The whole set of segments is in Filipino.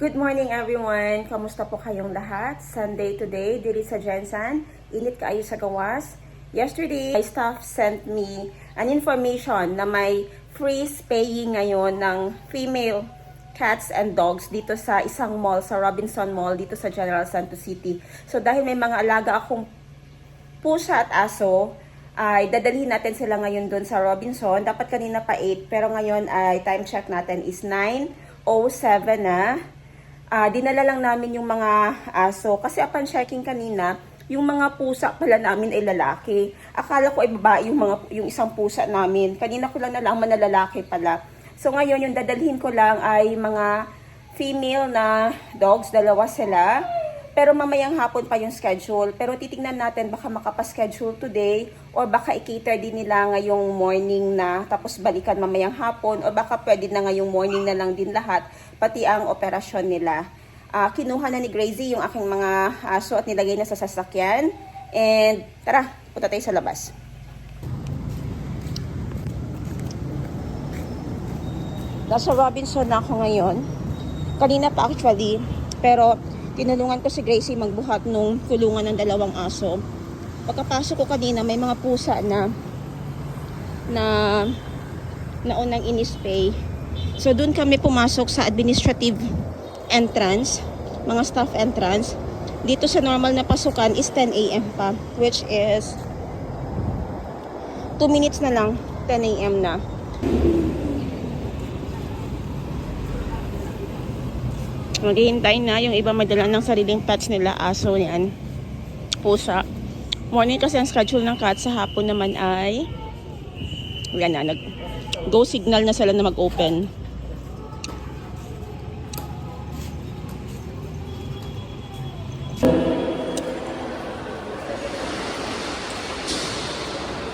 Good morning everyone! Kamusta po kayong lahat? Sunday today, diri sa Jensen. Init kaayo sa gawas. Yesterday, my staff sent me an information na may free spaying ngayon ng female cats and dogs dito sa isang mall, sa Robinson Mall, dito sa General Santos City. So dahil may mga alaga akong pusa at aso, ay dadalhin natin sila ngayon doon sa Robinson. Dapat kanina pa 8, pero ngayon ay time check natin is 9.07 na. Ah, dinala lang namin yung mga aso. Kasi upon checking kanina, yung mga pusa pala namin ay lalaki. Akala ko ay babae yung, mga, yung isang pusa namin. Kanina ko lang nalaman na lalaki pala. So ngayon, yung dadalhin ko lang ay mga female na dogs, dalawa sila. Pero mamayang hapon pa yung schedule. Pero titingnan natin baka makapaschedule today or baka i-cater din nila ngayong morning na tapos balikan mamayang hapon or baka pwede na ngayong morning na lang din lahat pati ang operasyon nila. Ah, kinuha na ni Gracie yung aking mga aso at nilagay na sa sasakyan. And tara, punta tayo sa labas. Nasa Robinson na ako ngayon. Kanina pa actually. Pero tinulungan ko si Gracie magbuhat nung kulungan ng dalawang aso. Pagkapasok ko kanina, may mga pusa na na naunang inispay. So doon kami pumasok sa administrative entrance, mga staff entrance. Dito sa normal na pasukan is 10 a.m. pa, which is 2 minutes na lang, 10 a.m. na. Maghihintay na yung iba madala ng sariling pets nila, aso yan, pusa. Morning kasi ang schedule ng cat sa hapon naman ay yan na, nag go signal na sila na mag-open.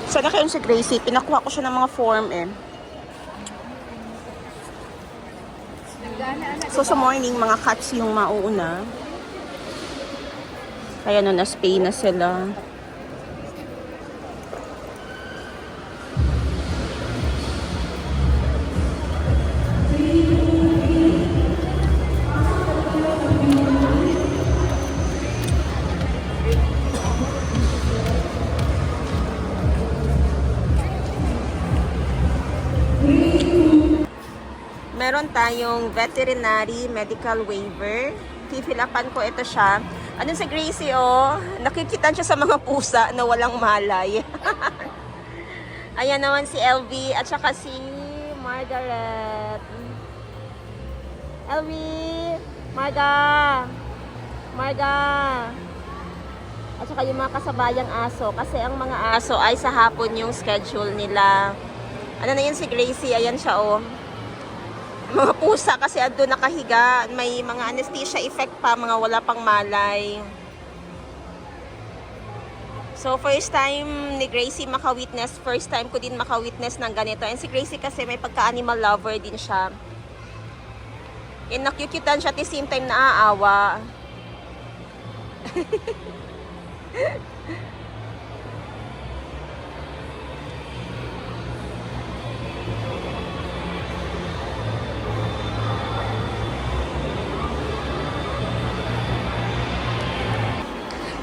Sana kayo si Gracie, pinakuha ko siya ng mga form eh. So sa morning, mga cats yung mauuna. Kaya no, na-spay na sila. Meron tayong veterinary medical waiver. Fifilapan ko ito siya. Ano si Gracie, oh. Nakikita siya sa mga pusa na walang malay. Ayan naman si LV at saka si Margaret. LV! Marga! Marga! At saka yung mga kasabayang aso. Kasi ang mga aso ay sa hapon yung schedule nila. Ano na yun si Gracie? Ayan siya, oh mga pusa kasi ando nakahiga. May mga anesthesia effect pa, mga wala pang malay. So, first time ni Gracie maka-witness, first time ko din maka-witness ng ganito. And si Gracie kasi may pagka-animal lover din siya. And nakyukitan siya at the same time naaawa.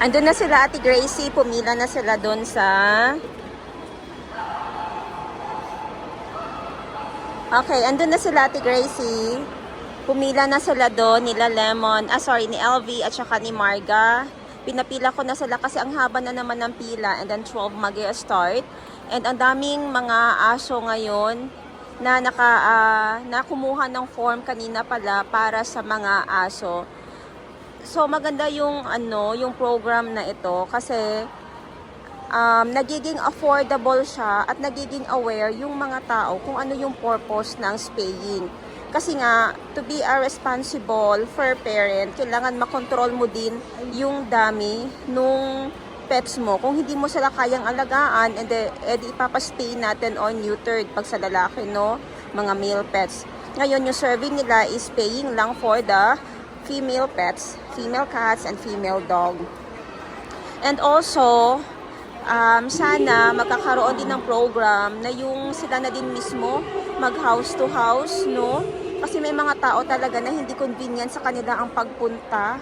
Andun na sila Ate Gracie, pumila na sila doon sa Okay, andun na sila Ate Gracie. Pumila na sila doon nila Lemon, ah sorry, ni LV at saka ni Marga. Pinapila ko na sila kasi ang haba na naman ng pila and then 12 mag start And ang daming mga aso ngayon na naka ah, na kumuha ng form kanina pala para sa mga aso. So maganda yung ano, yung program na ito kasi um, nagiging affordable siya at nagiging aware yung mga tao kung ano yung purpose ng spaying. Kasi nga, to be a responsible fur parent, kailangan makontrol mo din yung dami nung pets mo. Kung hindi mo sila kayang alagaan, edi, edi ipapaspay natin or neutered pag sa lalaki, no? Mga male pets. Ngayon, yung serving nila is paying lang for the female pets, female cats, and female dog. And also, um, sana magkakaroon din ng program na yung sila na din mismo mag house to house, no? Kasi may mga tao talaga na hindi convenient sa kanila ang pagpunta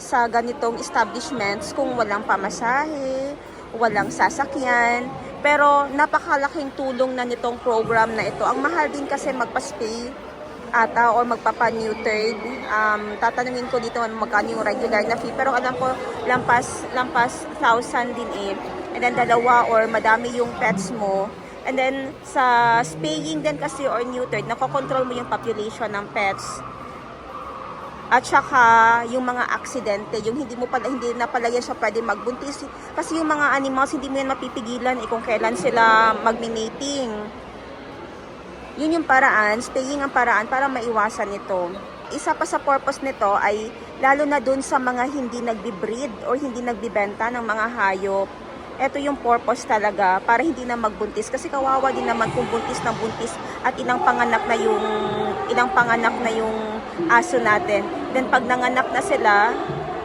sa ganitong establishments kung walang pamasahe, walang sasakyan. Pero napakalaking tulong na nitong program na ito. Ang mahal din kasi magpa-spay ata or magpapa-neutered. Um, tatanungin ko dito magkano yung regular na fee. Pero alam ko, lampas, lampas 1,000 din eh. And then dalawa or madami yung pets mo. And then sa spaying din kasi or neutered, nakokontrol mo yung population ng pets. At saka yung mga aksidente, yung hindi mo pala hindi na pala yan siya pwede magbuntis kasi yung mga animals hindi mo yan mapipigilan eh, kung kailan sila magmi-mating. Yun yung paraan, staying ang paraan para maiwasan ito. Isa pa sa purpose nito ay lalo na dun sa mga hindi nagbi-breed or hindi nagbibenta ng mga hayop. Ito yung purpose talaga para hindi na magbuntis kasi kawawa din naman kung buntis ng buntis at ilang panganak na yung ilang panganak na yung aso natin. Then pag nanganak na sila,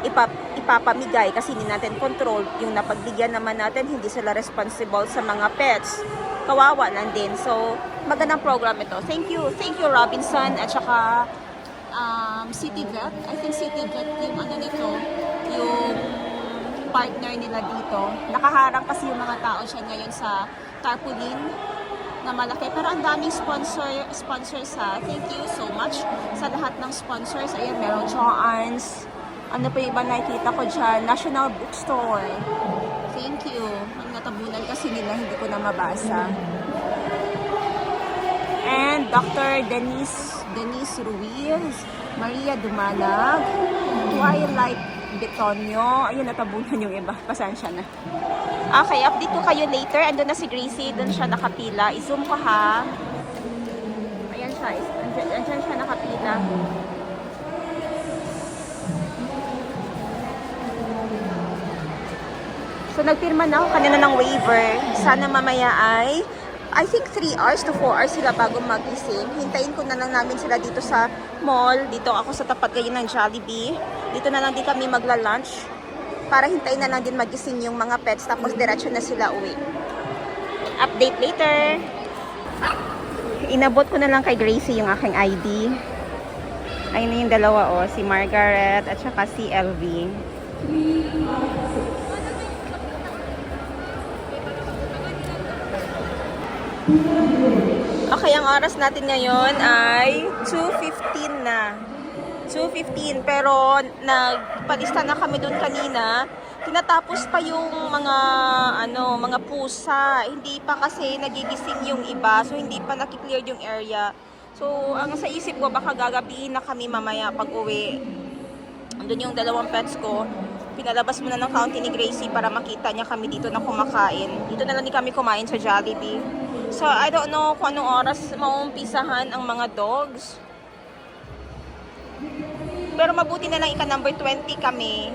ipap, ipapamigay kasi hindi natin control. Yung napagbigyan naman natin, hindi sila responsible sa mga pets. Kawawa lang din. So, magandang program ito. Thank you. Thank you, Robinson. At saka, um, City Vet. I think City Vet yung ano nito, yung partner nila dito. Nakaharang kasi yung mga tao siya ngayon sa tarpaulin na malaki. Pero ang daming sponsor, sponsors ha. Thank you so much sa lahat ng sponsors. Ayan, meron Joann's. Ano pa iba nakikita ko dyan? National Bookstore. Thank you. Ang natabunan kasi nila, hindi ko na mabasa. And Dr. Denise, Denise Ruiz, Maria Dumalag, Twilight Betonio. Ayun, natabunan yung iba. Pasensya na. Okay, update ko kayo later. Ando na si Gracie, doon siya nakapila. I-zoom ko ha. Ayan siya. Andyan, andyan siya nakapila. So, nagpirma na ako kanina ng waiver. Sana mamaya ay, I think 3 hours to 4 hours sila bago magising. Hintayin ko na lang namin sila dito sa mall. Dito ako sa tapat ngayon ng Jollibee. Dito na lang din kami magla-lunch. Para hintayin na lang din magising yung mga pets. Tapos diretso na sila uwi. Update later. Inabot ko na lang kay Gracie yung aking ID. Ayun na yung dalawa oh. Si Margaret at saka si LV. Okay, ang oras natin ngayon ay 2.15 na. 2.15 pero nagpalista na kami doon kanina. Tinatapos pa yung mga ano, mga pusa. Hindi pa kasi nagigising yung iba. So hindi pa nakiklear yung area. So ang sa isip ko baka gagabihin na kami mamaya pag uwi. Andun yung dalawang pets ko. Pinalabas muna ng county ni Gracie para makita niya kami dito na kumakain. Dito na lang din kami kumain sa Jollibee. So, I don't know kung anong oras maumpisahan ang mga dogs. Pero mabuti na lang ika number 20 kami.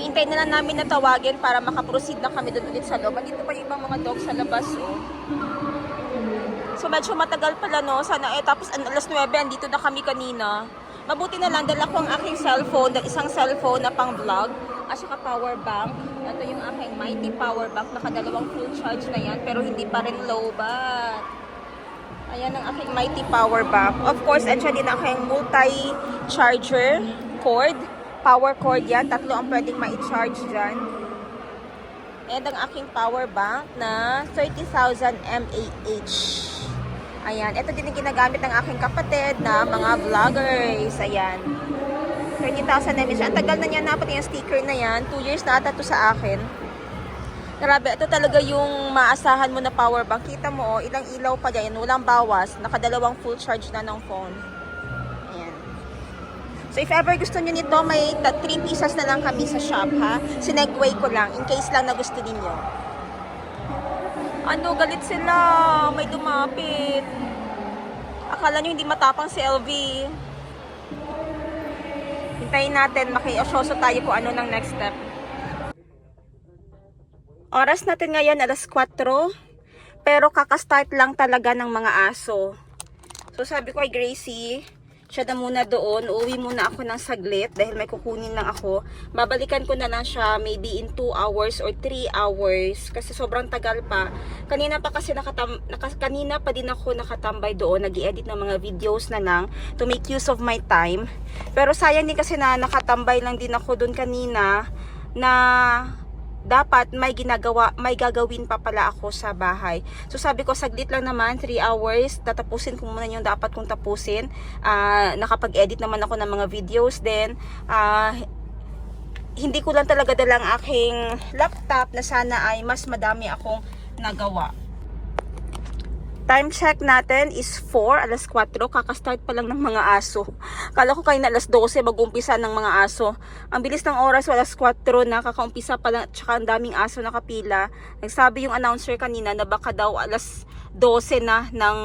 Hintay na lang namin na tawagin para makaproceed na kami doon ulit sa loob. Andito pa yung ibang mga dogs sa labas. Oh. So medyo matagal pala no. Sana eh tapos alas 9 andito na kami kanina. Mabuti na lang dala ko ang aking cellphone, isang cellphone na pang vlog at saka power bank. Ito yung aking mighty power bank, nakadalawang full charge na yan pero hindi pa rin low bat. Ayan ang aking mighty power bank. Of course, andyan din ang aking multi-charger cord. Power cord yan. Tatlo ang pwedeng ma-charge dyan. And ang aking power bank na 30,000 mAh. Ayan. Ito din yung ginagamit ng aking kapatid na mga vloggers. Ayan. 30,000 mAh. Ang tagal na niya na pati yung sticker na yan. 2 years na ata to sa akin. Grabe, ito talaga yung maasahan mo na power bank. Kita mo, oh, ilang ilaw pa dyan. Walang bawas. Nakadalawang full charge na ng phone. Ayan. So if ever gusto nyo nito, may 3 pieces na lang kami sa shop ha. Sinegway ko lang in case lang na gusto ninyo. Ano, galit sila. May dumapit. Akala nyo hindi matapang si LV. Hintayin natin, makiosyoso tayo kung ano ng next step. Oras natin ngayon, alas 4. Pero kakastart lang talaga ng mga aso. So sabi ko kay Gracie, siya na muna doon. Uuwi muna ako ng saglit dahil may kukunin lang ako. Babalikan ko na lang siya maybe in 2 hours or 3 hours kasi sobrang tagal pa. Kanina pa kasi nakatam naka, kanina pa din ako nakatambay doon, nag-edit ng mga videos na lang to make use of my time. Pero sayang din kasi na nakatambay lang din ako doon kanina na dapat may ginagawa, may gagawin pa pala ako sa bahay. So sabi ko, saglit lang naman, 3 hours, tatapusin ko muna yung dapat kong tapusin. Ah, nakapag-edit naman ako ng mga videos din. Ah, hindi ko lang talaga dalang aking laptop na sana ay mas madami akong nagawa. Time check natin is 4, alas 4. Kakastart pa lang ng mga aso. Kala ko kayo na alas 12 mag-umpisa ng mga aso. Ang bilis ng oras, alas 4 na. Kakaumpisa pa lang, tsaka ang daming aso nakapila. Nagsabi yung announcer kanina na baka daw alas 12 na ng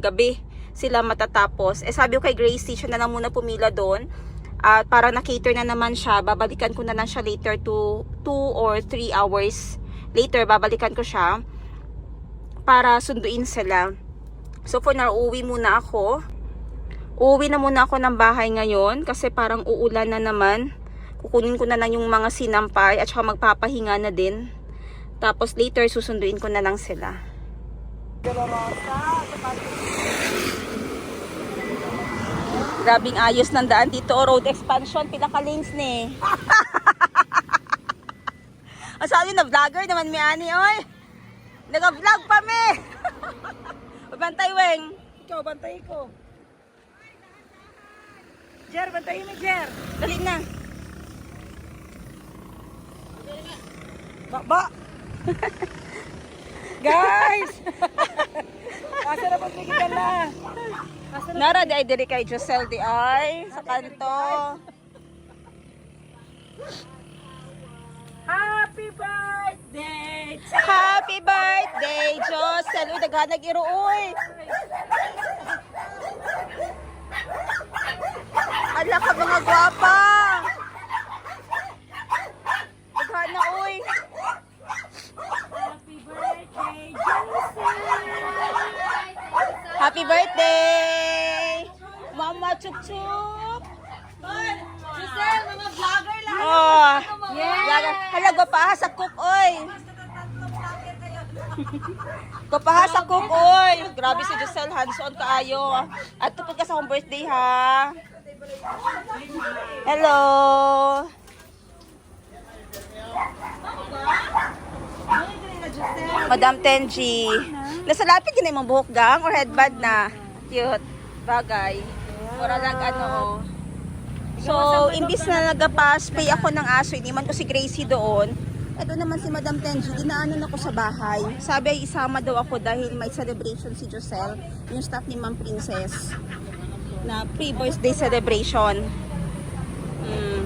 gabi sila matatapos. Eh sabi ko kay Gracie, siya na lang muna pumila doon. At para na-cater na naman siya, babalikan ko na lang siya later to 2 or 3 hours later. Babalikan ko siya para sunduin sila. So for now, uuwi muna ako. Uuwi na muna ako ng bahay ngayon kasi parang uulan na naman. Kukunin ko na lang yung mga sinampay at saka magpapahinga na din. Tapos later, susunduin ko na lang sila. Grabing ayos ng daan dito. O, road expansion, pinaka lanes ni. Ang sabi na vlogger naman mi ani oy. Naka-vlog pa mi. Bantay weng. Ikaw, bantay ko. Jer, bantayin mo, Jer. Dali na. Ba, ba. Guys! Asa na pag kita na? Nara di ay diri kay Josel di ay sa kanto. Happy birthday! Happy birthday Josel. Uy daghan nag-iro uy. Ala ka mga gwapa. Daghan na uy. Happy birthday, Joseph! Happy birthday! Mama Chup Chup! Giselle, mga vlogger lang! Oh! Yeah! Hala, gapaha sa cook, oy! Gapaha sa cook, oy! Grabe si Giselle, hands-on kaayo. At tupad ka sa akong birthday, ha? Hello! Madam Tenji. Nasa lapit din yung buhok gang or headband na? Cute. Bagay. Mura lang ano. So, imbis na nagpa-spay ako ng aso, iniman ko si Gracie doon. Ito naman si Madam Tenji, dinaanan ako sa bahay. Sabi ay isama daw ako dahil may celebration si Josel, yung staff ni Ma'am Princess, na pre-birthday celebration. Hmm.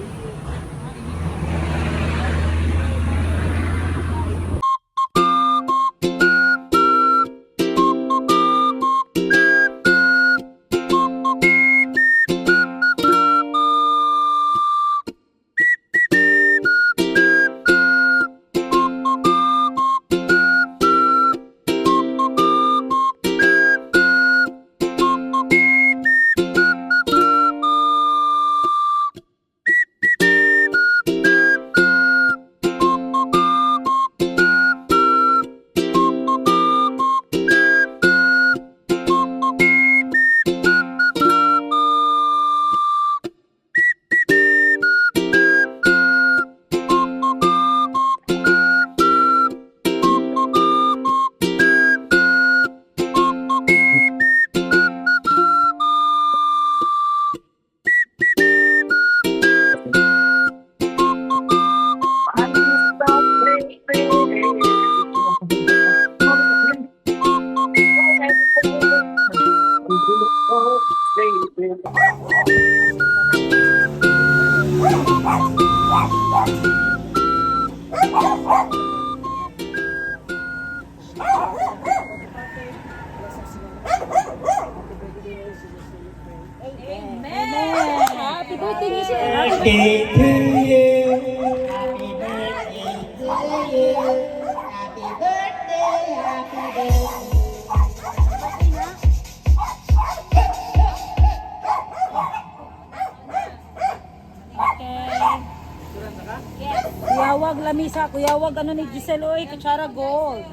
Kuyawag lamisa, kuyawag ano ni Giselle, oy, kutsara gold.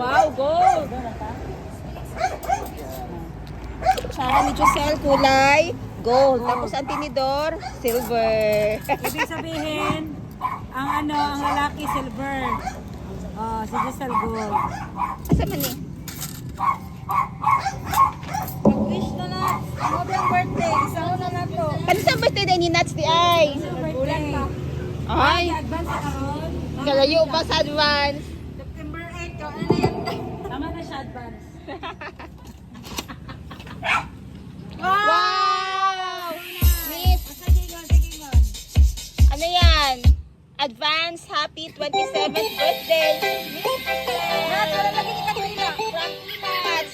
Wow, gold. Tsara ni Giselle, kulay gold. Tapos ang tinidor, silver. Ibig sabihin, ang ano, ang lalaki silver. Oh, si Giselle gold. Asa man ni? Mag-wish na na. Ba yung birthday? Isang na na to. Ano sa birthday day ni Nats di ay? Ay, Advance ka karon. kalayo pa sa advance. September 8, ka ano na yan? Tama na siya advance. Wow! Miss, Sige nga, sige nga. ano yan? Advance happy 27th birthday. Miss Nat, wala lagi kita kanina. Frankie Nats.